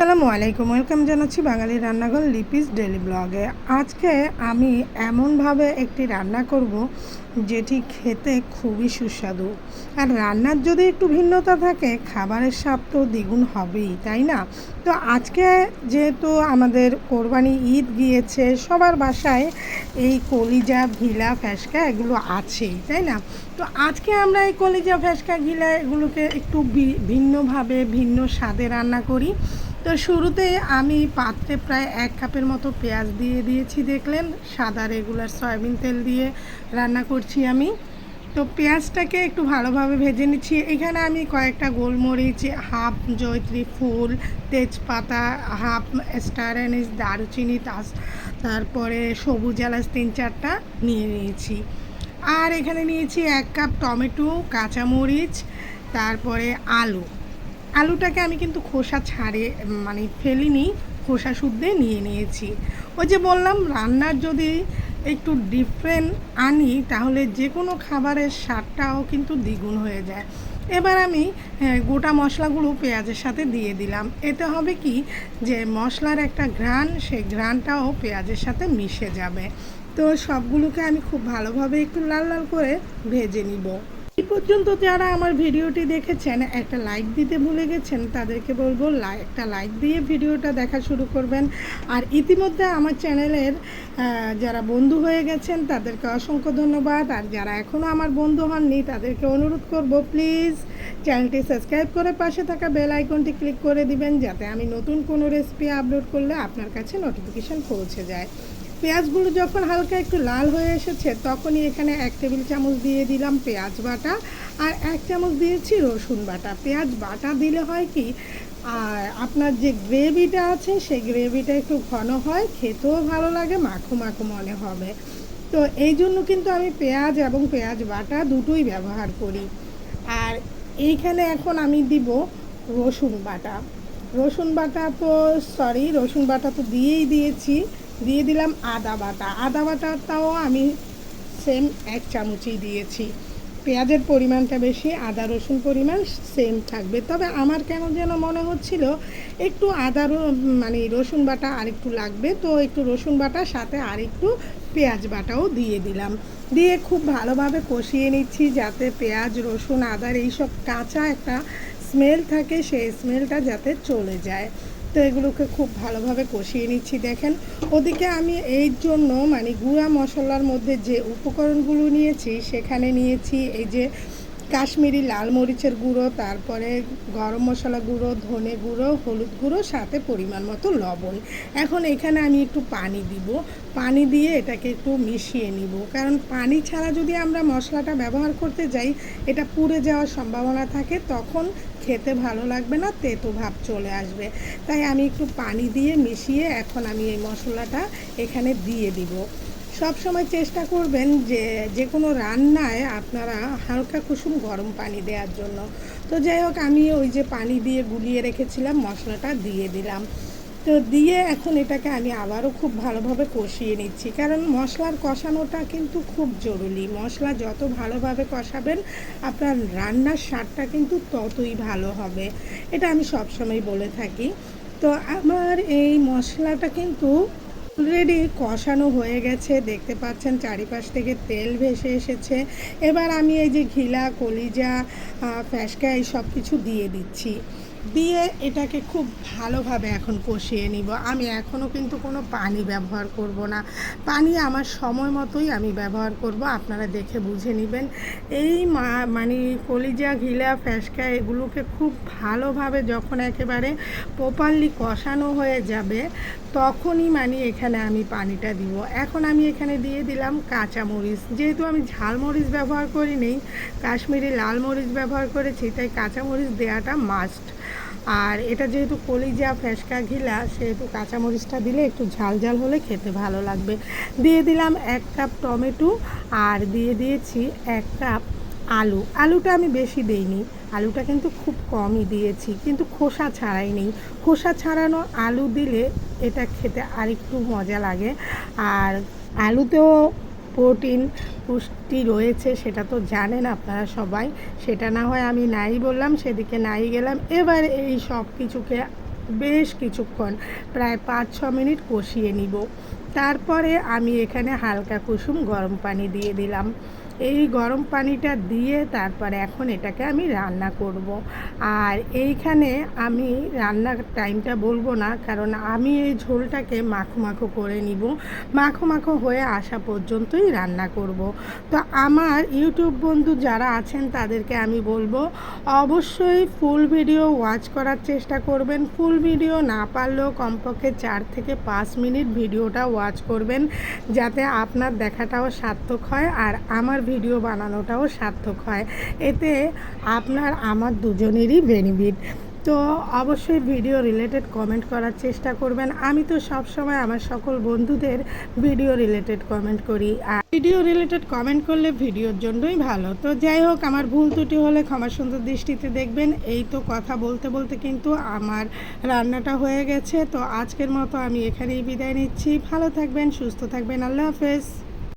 আসসালামু আলাইকুম, ওয়েলকাম জানাচ্ছি বাঙালি রান্নাঘর লিপিস ডেলি ব্লগে। আজকে আমি এমনভাবে একটি রান্না করব যেটি খেতে খুবই সুস্বাদু। আর রান্নার যদি একটু ভিন্নতা থাকে, খাবারের স্বাদ তো দ্বিগুণ হবেই, তাই না? তো আজকে যেহেতু আমাদের কোরবানি ঈদ গিয়েছে, সবার বাসায় এই কলিজা ভিলা ফ্যাসকা এগুলো আছেই, তাই না? তো আজকে আমরা এই কলিজা ফ্যাসকা ঘিলা এগুলোকে একটু ভিন্নভাবে ভিন্ন স্বাদে রান্না করি। তো শুরুতে আমি পাত্রে প্রায় এক কাপের মতো পেঁয়াজ দিয়ে দিয়েছি, দেখলেন? সাদা রেগুলার সয়াবিন তেল দিয়ে রান্না করছি আমি। তো পেঁয়াজটাকে একটু ভালোভাবে ভেজে নিচ্ছি। এখানে আমি কয়েকটা গোলমরিচ, হাফ জয়ত্রী ফুল, তেজপাতা, হাফ স্টার অ্যানিস দারুচিনি, তাস, তারপরে সবুজ এলাচ তিন চারটা নিয়ে নিয়েছি। আর এখানে নিয়েছি এক কাপ টমেটো, কাঁচামরিচ, তারপরে আলু। আলুটাকে আমি কিন্তু খোসা ছাড়ে মানে ফেলিনি, খোসা শুদ্ধে নিয়ে নিয়েছি। ওই যে বললাম, রান্নার যদি একটু ডিফারেন্ট আনি, তাহলে যে কোনো খাবারের স্বাদটাও কিন্তু দ্বিগুণ হয়ে যায়। এবার আমি গোটা মশলাগুলো পেঁয়াজের সাথে দিয়ে দিলাম। এতে হবে কি, যে মশলার একটা ঘ্রাণ, সেই ঘ্রাণটাও পেঁয়াজের সাথে মিশে যাবে। তো সবগুলোকে আমি খুব ভালোভাবে একটু লাল লাল করে ভেজে নিব। এই পর্যন্ত যারা আমার ভিডিওটি দেখেছেন, একটা লাইক দিতে ভুলে গেছেন, তাদেরকে বলব একটা লাইক দিয়ে ভিডিওটা দেখা শুরু করবেন। আর ইতিমধ্যে আমার চ্যানেলের যারা বন্ধু হয়ে গেছেন, তাদেরকে অসংখ্য ধন্যবাদ। আর যারা এখনও আমার বন্ধু হননি, তাদেরকে অনুরোধ করব প্লিজ চ্যানেলটি সাবস্ক্রাইব করে পাশে থাকা বেল আইকনটি ক্লিক করে দিবেন, যাতে আমি নতুন কোনো রেসিপি আপলোড করলে আপনার কাছে নোটিফিকেশান পৌঁছে যায়। পেঁয়াজগুলো যখন হালকা একটু লাল হয়ে এসেছে, তখনই এখানে এক টেবিল চামচ দিয়ে দিলাম পেঁয়াজ বাটা আর এক চামচ দিয়েছি রসুন বাটা। পেঁয়াজ বাটা দিলে হয় কি, আর আপনার যে গ্রেভিটা আছে, সেই গ্রেভিটা একটু ঘন হয়, খেতেও ভালো লাগে, মাখো মাখো মনে হবে। তো এই জন্য কিন্তু আমি পেঁয়াজ এবং পেঁয়াজ বাটা দুটোই ব্যবহার করি। আর এইখানে এখন আমি দিব রসুন বাটা। রসুন বাটা তো সরি রসুন বাটা তো দিয়েই দিয়েছি। দিয়ে দিলাম আদা বাটা। আদা বাটাটাও আমি সেম এক চামচই দিয়েছি। পেঁয়াজের পরিমাণটা বেশি, আদা রসুন পরিমাণ সেম থাকবে। তবে আমার কেন যেন মনে হচ্ছিল, একটু আদা মানে রসুন বাটা আরেকটু লাগবে, তো একটু রসুন বাটা, সাথে আরেকটু পেঁয়াজ বাটাও দিয়ে দিলাম। দিয়ে খুব ভালোভাবে কষিয়ে নিচ্ছি, যাতে পেঁয়াজ, রসুন, আদার এইসব কাঁচা একটা স্মেল থাকে, সেই স্মেলটা যাতে চলে যায়। তো এগুলোকে খুব ভালোভাবে কষিয়ে নিচ্ছি, দেখেন। ওদিকে আমি এই জন্য মানে গুঁড়া মশলার মধ্যে যে উপকরণগুলো নিয়েছি, সেখানে নিয়েছি এই যে কাশ্মীরি লাল মরিচের গুঁড়ো, তারপরে গরম মশলা গুঁড়ো, ধনে গুঁড়ো, হলুদ গুঁড়ো, সাথে পরিমাণ মতো লবণ। এখন এখানে আমি একটু পানি দিব। পানি দিয়ে এটাকে একটু মিশিয়ে নিব। কারণ পানি ছাড়া যদি আমরা মশলাটা ব্যবহার করতে যাই, এটা পুড়ে যাওয়ার সম্ভাবনা থাকে, তখন খেতে ভালো লাগবে না, তেতো ভাব চলে আসবে। তাই আমি একটু পানি দিয়ে মিশিয়ে এখন আমি এই মশলাটা এখানে দিয়ে দিব। সব সময় চেষ্টা করবেন যে যে কোনো রান্নায় আপনারা হালকা কুসুম গরম পানি দেওয়ার জন্য। তো যাই হোক, আমি ওই যে পানি দিয়ে গুলিয়ে রেখেছিলাম, মশলাটা দিয়ে দিলাম। তো দিয়ে এখন এটাকে আমি আবারও খুব ভালোভাবে কষিয়ে নিচ্ছি। কারণ মশলার কষানোটা কিন্তু খুব জরুরি। মশলা যত ভালোভাবে কষাবেন, আপনার রান্নার স্বাদটা কিন্তু ততই ভালো হবে। এটা আমি সবসময় বলে থাকি। তো আমার এই মশলাটা কিন্তু অলরেডি কষানো হয়ে গেছে, দেখতে পাচ্ছেন চারিপাশ থেকে তেল ভেসে এসেছে। এবার আমি এই যে ঘিলা, কলিজা ফ্যাসকা, এই সব কিছু দিয়ে দিচ্ছি। দিয়ে এটাকে খুব ভালোভাবে এখন কষিয়ে নিব। আমি এখনও কিন্তু কোনো পানি ব্যবহার করব না। পানি আমার সময় মতোই আমি ব্যবহার করব, আপনারা দেখে বুঝে নেবেন। এই মানে কলিজা, ঘিলা, ফ্যাসকা এগুলোকে খুব ভালোভাবে যখন একেবারে প্রপারলি কষানো হয়ে যাবে, তখনই মানে এখানে আমি পানিটা দিব। এখন আমি এখানে দিয়ে দিলাম কাঁচামরিচ। যেহেতু আমি ঝালমরিচ ব্যবহার করি নেই, কাশ্মীরি লাল মরিচ ব্যবহার করেছি, তাই কাঁচামরিচ দেওয়াটা মাস্ট। আর এটা যেহেতু কলিজা, ফ্যাসকা, ঘিলা, সেহেতু কাঁচামরিচটা দিলে একটু ঝাল ঝাল হলে খেতে ভালো লাগবে। দিয়ে দিলাম এক কাপ টমেটো আর দিয়ে দিয়েছি এক কাপ আলু। আলুটা আমি বেশি দেইনি, আলুটা কিন্তু খুব কমই দিয়েছি, কিন্তু খোসা ছাড়াই নেই। খোসা ছাড়ানো আলু দিলে এটা খেতে আরেকটু মজা লাগে। আর আলুতেও প্রোটিন পুষ্টি রয়েছে, সেটা তো জানেন আপনারা সবাই। সেটা না হয় আমি নাই বললাম, সেদিকে নাই গেলাম। এবার এই সব কিছুকে বেশ কিছুক্ষণ, প্রায় পাঁচ ছ মিনিট কষিয়ে নিব। তারপরে আমি এখানে হালকা কুসুম গরম পানি দিয়ে দিলাম। এই গরম পানিটা দিয়ে তারপরে এখন এটাকে আমি রান্না করব। আর এইখানে আমি রান্নার টাইমটা বলব না, কারণ আমি এই ঝোলটাকে মাখো মাখো করে নিব মাখো মাখো হয়ে আসা পর্যন্তই রান্না করব। তো আমার ইউটিউব বন্ধু যারা আছেন তাদেরকে আমি বলব, অবশ্যই ফুল ভিডিও ওয়াচ করার চেষ্টা করবেন ফুল ভিডিও না পারলেও কমপক্ষে চার থেকে পাঁচ মিনিট ভিডিওটা ওয়াচ করবেন, যাতে আপনার দেখাটাও সার্থক হয় আর আমার ভিডিও বানানোটাও সার্থক হয়। এতে আপনার, আমার দুজনেরই বেনিফিট তো অবশ্যই ভিডিও রিলেটেড কমেন্ট করার চেষ্টা করবেন। আমি তো সব সময় আমার সকল বন্ধুদের ভিডিও রিলেটেড কমেন্ট করি। আর ভিডিও রিলেটেড কমেন্ট করলে ভিডিওর জন্যই ভালো। তো যাই হোক, আমার ভুল ত্রুটি হলে ক্ষমা সুন্দর দৃষ্টিতে দেখবেন। এই তো কথা বলতে বলতে কিন্তু আমার রান্নাটা হয়ে গেছে। তো আজকের মতো আমি এখানেই বিদায় নিচ্ছি। ভালো থাকবেন, সুস্থ থাকবেন। আল্লাহ হাফেজ।